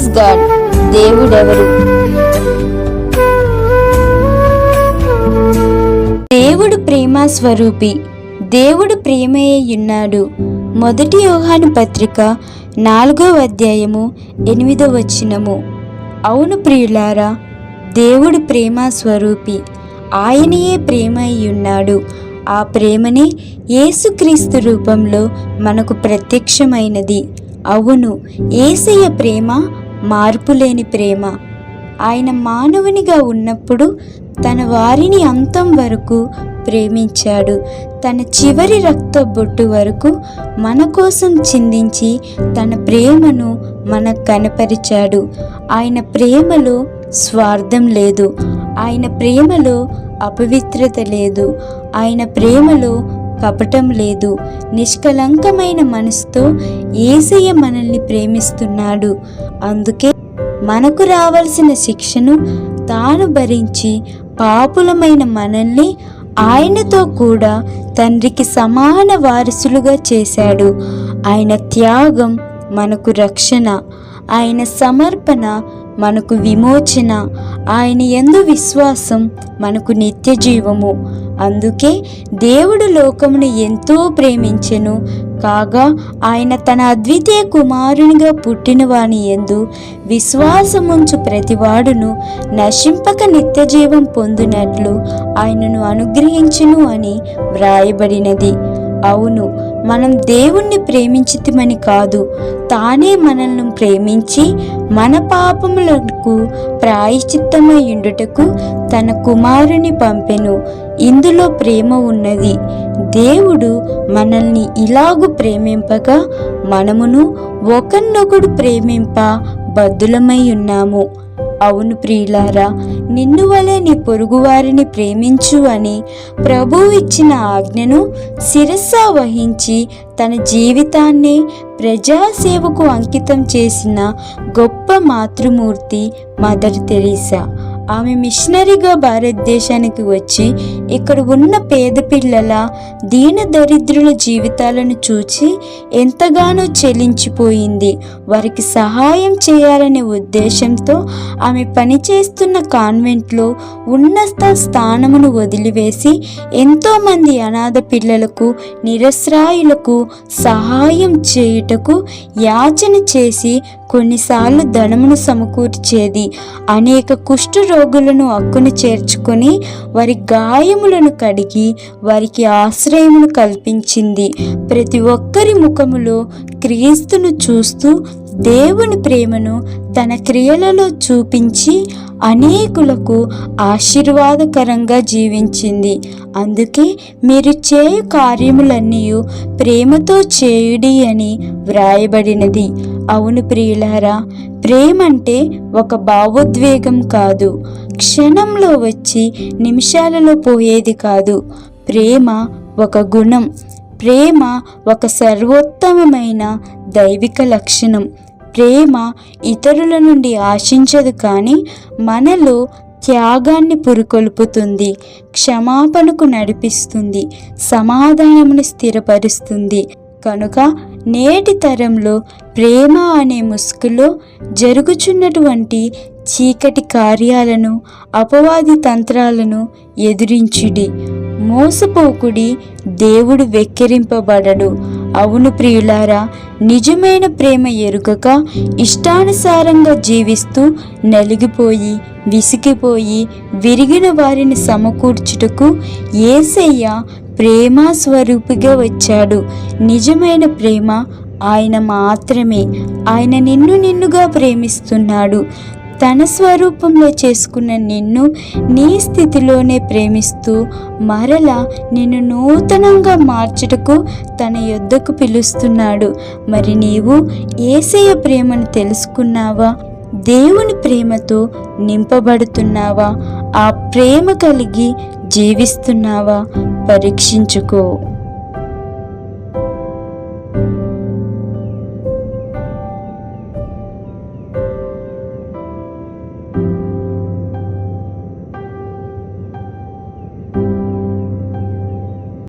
Is God దేవుడెవరు? దేవుడు ప్రేమ స్వరూపి దేవుడు ప్రేమయ్యున్నాడు మొదటి యోహాను పత్రిక నాలుగో అధ్యాయము ఎనిమిదో వచనము. అవును ప్రియులారా దేవుడు ప్రేమ స్వరూపి ఆయనయే ప్రేమ అయ్యున్నాడు ఆ ప్రేమనే యేసుక్రీస్తు రూపంలో మనకు ప్రత్యక్షమైనది. అవును ఏసయ్య ప్రేమ మార్పులేని ప్రేమ. ఆయన మానవునిగా ఉన్నప్పుడు తన వారిని అంతం వరకు ప్రేమించాడు. తన చివరి రక్త బొట్టు వరకు మన కోసం చిందించి తన ప్రేమను మనకు కనపరిచాడు. ఆయన ప్రేమలో స్వార్థం లేదు. ఆయన ప్రేమలో అపవిత్రత లేదు. ఆయన ప్రేమలో కపటం లేదు. నిష్కలంకమైన మనసుతో ఏసయ్య మనల్ని ప్రేమిస్తున్నాడు. అందుకే మనకు రావాల్సిన శిక్షను తాను భరించి పాపులమైన మనల్ని ఆయనతో కూడా తండ్రికి సమాన వారసులుగా చేశాడు. ఆయన త్యాగం మనకు రక్షణ ఆయన సమర్పణ మనకు విమోచన ఆయన ఎందు విశ్వాసం మనకు నిత్య జీవము అందుకే దేవుడు లోకమును ఎంతో ప్రేమించెను. కాగా ఆయన తన అద్వితీయ కుమారునిగా పుట్టినవాని ఎందు విశ్వాసముంచు ప్రతివాడును నశింపక నిత్యజీవం పొందినట్లు ఆయనను అనుగ్రహించును అని వ్రాయబడినది. అవును మనం దేవుణ్ణి ప్రేమించితిమని కాదు తానే మనల్ని ప్రేమించి మన పాపములకు ప్రాయశ్చిత్తమై ఉండుటకు తన కుమారుని పంపెను. ఇందులో ప్రేమ ఉన్నది. దేవుడు మనల్ని ఇలాగు ప్రేమింపగా మనమును ఒకరినొకడు ప్రేమింప బద్దులమై ఉన్నాము. అవును ప్రియులారా నిన్ను వలె నీ పొరుగువారిని ప్రేమించు అని ప్రభువు ఇచ్చిన ఆజ్ఞను శిరస్సా వహించి తన జీవితాన్నే ప్రజాసేవకు అంకితం చేసిన గొప్ప మాతృమూర్తి మదర్ తెరీసా. ఆమె మిషనరీగా భారతదేశానికి వచ్చి ఇక్కడ ఉన్న పేద పిల్లల దీన దరిద్రుల జీవితాలను చూచి ఎంతగానో చెలించిపోయింది. వారికి సహాయం చేయాలనే ఉద్దేశంతో ఆమె పనిచేస్తున్న కాన్వెంట్లో ఉన్నత స్థానమును వదిలివేసి ఎంతోమంది అనాథ పిల్లలకు నిరస్రాయులకు సహాయం చేయుటకు యాచన చేసి కొన్నిసార్లు ధనమును సమకూర్చేది. అనేక కుష్ఠ రోగులను అక్కును చేర్చుకొని వారి గాయములను కడిగి వారికి ఆశ్రయమును కల్పించింది. ప్రతి ఒక్కరి ముఖములో క్రీస్తును చూస్తూ దేవుని ప్రేమను తన క్రియలలో చూపించి అనేకులకు ఆశీర్వాదకరంగా జీవించింది. అందుకే మీరు చేయు కార్యములన్నీ ప్రేమతో చేయుడి అని వ్రాయబడినది. అవును ప్రియులారా ప్రేమ అంటే ఒక భావోద్వేగం కాదు. క్షణంలో వచ్చి నిమిషాలలో పోయేది కాదు. ప్రేమ ఒక గుణం. ప్రేమ ఒక సర్వోత్తమమైన దైవిక లక్షణం. ప్రేమ ఇతరుల నుండి ఆశించదు కానీ మనలో త్యాగాన్ని పురుకొల్పుతుంది క్షమాపణకు నడిపిస్తుంది సమాధానమును స్థిరపరుస్తుంది. కనుక నేటి తరంలో ప్రేమ అనే ముసుగులో జరుగుచున్నటువంటి చీకటి కార్యాలను అపవాది తంత్రాలను ఎదురించుడి. మోసపోకుడి దేవుడు వెక్కిరింపబడడు. అవును ప్రియులారా నిజమైన ప్రేమ ఎరుగక ఇష్టానుసారంగా జీవిస్తూ నలిగిపోయి విసిగిపోయి విరిగిన వారిని సమకూర్చుటకు ఏసయ్య ప్రేమ స్వరూపిగా వచ్చాడు. నిజమైన ప్రేమ ఆయన మాత్రమే. ఆయన నిన్ను నిన్నుగా ప్రేమిస్తున్నాడు. తన స్వరూపంలో చేసుకున్న నిన్ను నీ స్థితిలోనే ప్రేమిస్తూ మరలా నిన్ను నూతనంగా మార్చుటకు తన యొద్దకు పిలుస్తున్నాడు. మరి నీవు ఏసయ్య ప్రేమను తెలుసుకున్నావా? దేవుని ప్రేమతో నింపబడుతున్నావా? ఆ ప్రేమ కలిగి జీవిస్తున్నావా? పరీక్షించుకో.